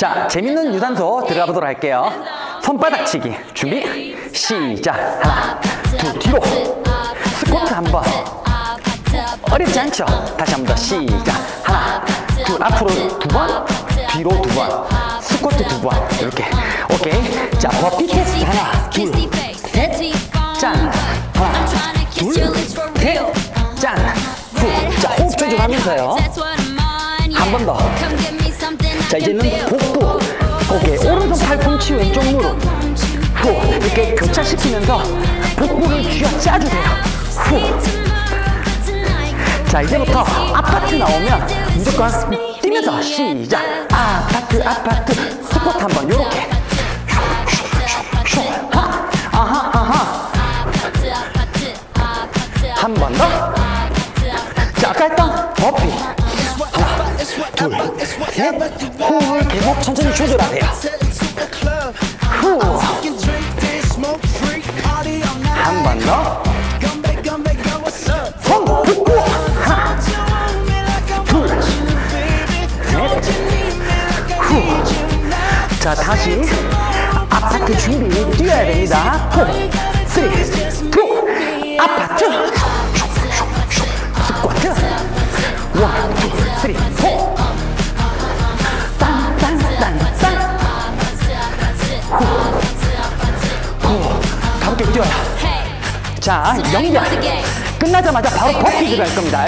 자, 재밌는 유산소 들어가 보도록 할게요. 손바닥 치기. 준비. 시작. 하나, 둘, 뒤로. 스쿼트 한 번. 어렵지 않죠? 다시 한 번 더 시작. 하나, 둘, 앞으로 두 번, 뒤로 두 번. 스쿼트 두 번. 이렇게. 오케이. 자, 버피 테스트 하나, 둘, 셋, 짠. 하나, 둘, 셋, 짠. 후. 자, 호흡 조절하면서요. 한 번 더. 자, 이제는 복부. 오케이. 오른손 팔꿈치, 왼쪽 무릎. 후. 이렇게 교차시키면서 복부를 쥐어 짜주 세요. 후. 자 이제부터 아파트 나오면 무조건 뛰면서 시작 아파트 아파트 스쿼트 한번 요렇게 하 아하 아하 한 번 더 자 아까 했던 버피 둘, 셋. 호흡을 계속 뭐 천천히 조절하세요. 후. 한 번 더. 손 붙고 하 둘, 셋. 후. 자 다시 아파트 준비 뛰어야 됩니다. 4, 3, 뛰어요. 자 연결 끝나자마자 바로 버피 들어갈 겁니다.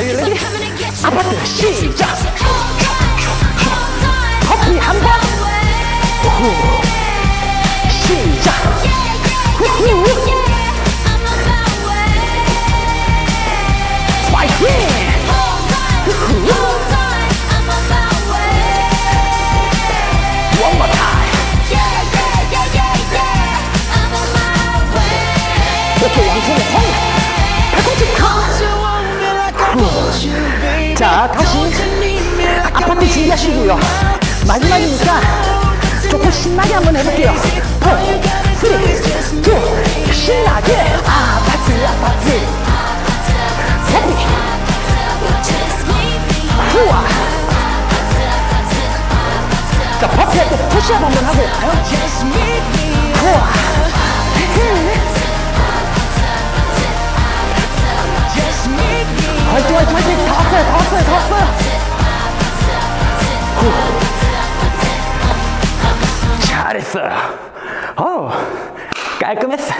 아파트 시작 이렇게 양손에 손 팔꿈치 컷 자, 다시 아파트 준비하시고요. 마지막이니까 조금 신나게 한번 해볼게요. 4, 3, 2, 신나게 아파트, 아파트. 버피. 후아. 자, 버피 할때 푸시업 한번 하고 올까요? 후아. 화이팅! 다 왔어요, 다 왔어요, 다 왔어요! 후. 잘했어요. 어우, 깔끔했어.